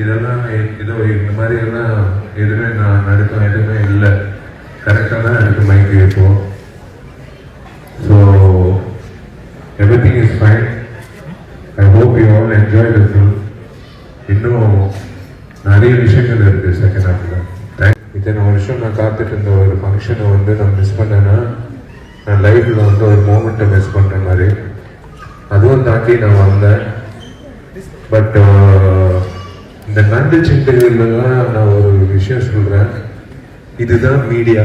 இதெல்லாம் இதோ இந்த மாதிரி எல்லாம் எதுவுமே நான் நடுக்கம் எதுவுமே இல்லை. கரெக்டாக தான் எனக்கு மைக் இருக்கும் so everything is fine I hope you all enjoy the film இன்னும் நிறைய விஷயங்கள் இருக்குது செகண்ட் ஹாஃபில் இத்தனை வருஷம் நான் காத்துட்டு இருந்த ஒரு ஃபங்க்ஷனை வந்து நான் மிஸ் பண்ணேன்னா நான் லைஃப்பில் வந்து ஒரு மூமெண்ட்டை மிஸ் பண்ணுற மாதிரி. அதுவும் தாண்டி நான் வந்தேன். பட் இந்த நண்டு சிந்தைகள்லாம் நான் ஒரு விஷயம் சொல்கிறேன் இதுதான் மீடியா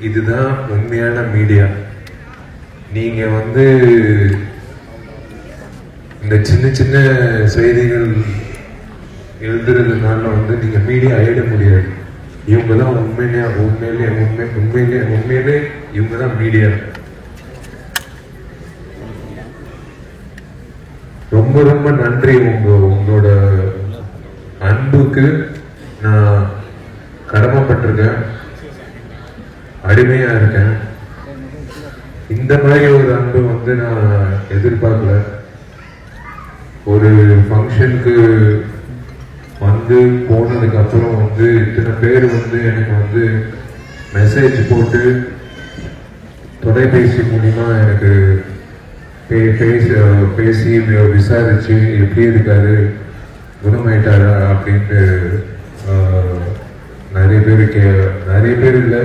இதுதான் உண்மையான மீடியா நீங்கள் வந்து இந்த சின்ன சின்ன செய்திகள் எழுதுறதுனால வந்து நீங்கள் மீடியா ஆயிட முடியாது. இவங்க தான் உண்மையிலே உண்மையிலே உண்மை உண்மையிலே உண்மையிலே இவங்க தான் மீடியா ரொம்ப ரொம்ப நன்றி உங்க உங்களோட அன்புக்கு நான் கடமைப்பட்டிருக்கேன். அடிமையாக இருக்கேன். இந்த மாதிரி ஒரு அன்பு வந்து நான் எதிர்பார்க்கல. ஒரு ஃபங்க்ஷனுக்கு வந்து போனதுக்கு அப்புறம் வந்து இத்தனை பேர் வந்து எனக்கு வந்து மெசேஜ் போட்டு தொலைபேசி மூலிமா எனக்கு பே- பேசி பேசி விசாரிச்சு எப்படி இருக்காரு குணமாயிட்டாரா அப்படின்ட்டு நிறைய பேர் கே நிறைய பேர் இல்லை.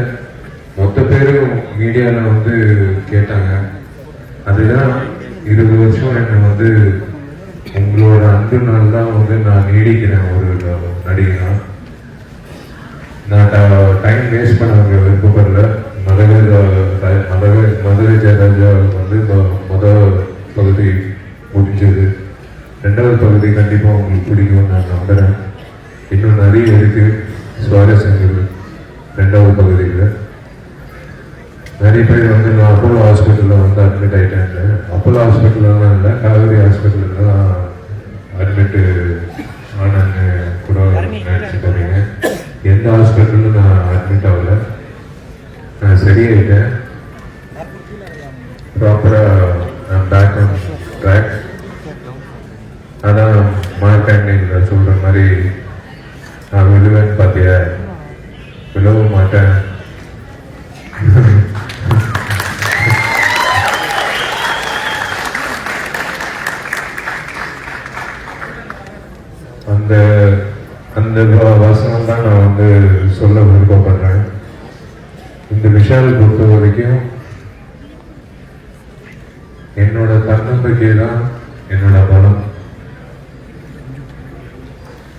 மொத்த பேரும் மீடியாவில் வந்து கேட்டாங்க. அதுதான் இருபது வருஷம் என்னை வந்து உங்களோட அன்புனால தான் வந்து நான் நீடிக்கிறேன் ஒரு நடிகனா. நான் டைம் வேஸ்ட் பண்ண விருப்பப்படல. மதுரை அஹ், மதுரை மதுரை ஜெயராஜா வந்து மொதல் பகுதி ரெண்டாவது பகுதி கண்டிப்பாக உங்களுக்கு பிடிக்கும்னு நான் நம்புறேன். இன்னும் நிறைய இருக்கு. சுவாரஸ்யங்கள். ரெண்டாவது பகுதியில். நிறைய பேர் வந்து நான் அப்போலோ ஹாஸ்பிட்டலில் வந்து அட்மிட் ஆகிட்டேன் அப்போலோ ஹாஸ்பிட்டல்லாம் இல்லை காவேரி ஹாஸ்பிட்டலில் தான் அட்மிட் ஆனேன்னு கூட நினச்சி போறீங்க எந்த ஹாஸ்பிட்டலும் நான் அட்மிட் ஆகல. நான் சரியாயிட்டேன். ப்ராப்பராக மார்க்கண்டிங்கில் சொல்கிற மாதிரி நான் விழுவேன் பார்த்தியா விழவ மாட்டேன். அந்த அந்த வசனம் தான் நான் வந்து சொல்ல விருப்பப்படுறேன். இந்த விஷால் பொறுத்த வரைக்கும் என்னோட தன்னம்பிக்கை தான் என்னோட பலம்.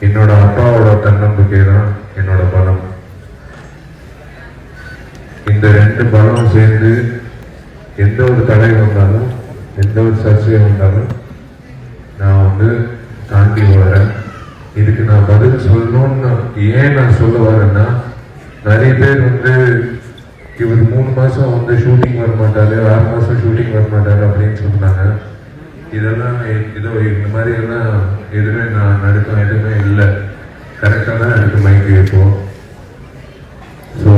என்னோட அப்பாவோட தன்னம்பிக்கை தான் என்னோட பலம். இந்த ரெண்டு பலம் சேர்ந்து எந்த ஒரு தடை வந்தாலும் எந்த ஒரு சர்ச்சை வந்தாலும் நான் வந்து தாண்டி வரேன் இதுக்கு நான் பதில் சொல்லணும்னு ஏன் நான் சொல்ல வரேன்னா நிறைய பேர் வந்து இவர் மூணு மாசம் வந்து ஷூட்டிங் வர மாட்டாரு ஆறு மாசம் ஷூட்டிங் வர மாட்டாரு அப்படின்னு சொன்னாங்க. இதெல்லாம் இதோ இந்த மாதிரி எல்லாம் எதுவுமே நான் நடுக்கம் எதுவுமே இல்லை. கரெக்டாக தான் எனக்கு மைக் இருக்கும் so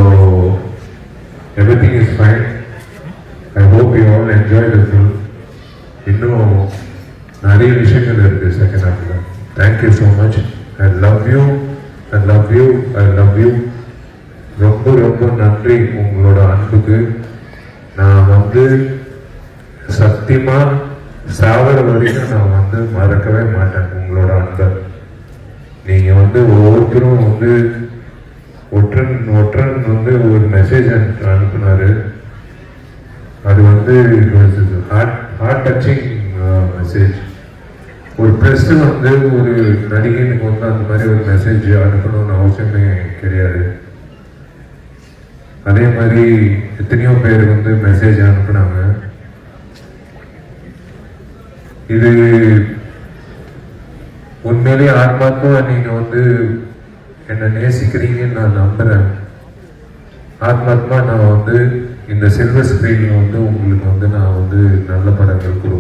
everything is fine I hope you all enjoy the film இன்னும் நிறைய விஷயங்கள் இருக்குது செகண்ட் ஹாஃபில் thank you so much I love you I love you I love you ரொம்ப ரொம்ப நன்றி உங்களோட அன்புக்கு. நான் வந்து சத்தியமாக சாவர வரைக்கும் நான் வந்து மறக்கவே மாட்டேன் உங்களோட அன்பை. நீங்க வந்து ஒவ்வொருத்தரும் வந்து ஒற்றன் ஒற்றன் வந்து ஒரு மெசேஜ் அனுப்புனாரு. அது வந்து ஹார்ட் ஹார்ட் டச்சிங் மெசேஜ் ஒரு ப்ரெஸ் வந்து ஒரு நடிகனுக்கு வந்து அந்த மாதிரி ஒரு மெசேஜ் அனுப்பணும்னு அவசியமே கிடையாது. அதே மாதிரி எத்தனையோ பேர் வந்து மெசேஜ் அனுப்புனாங்க. இது உண்மையிலேயே ஆத்மாத்மா நீங்க வந்து என்னை நேசிக்கிறீங்கன்னு நான் நம்புறேன். ஆத்மாத்மா நான் வந்து இந்த சில்வர் ஸ்கிரீன் வந்து உங்களுக்கு வந்து நான் வந்து நல்ல படங்கள் கொடுப்பேன்னு கொடுக்குறேன்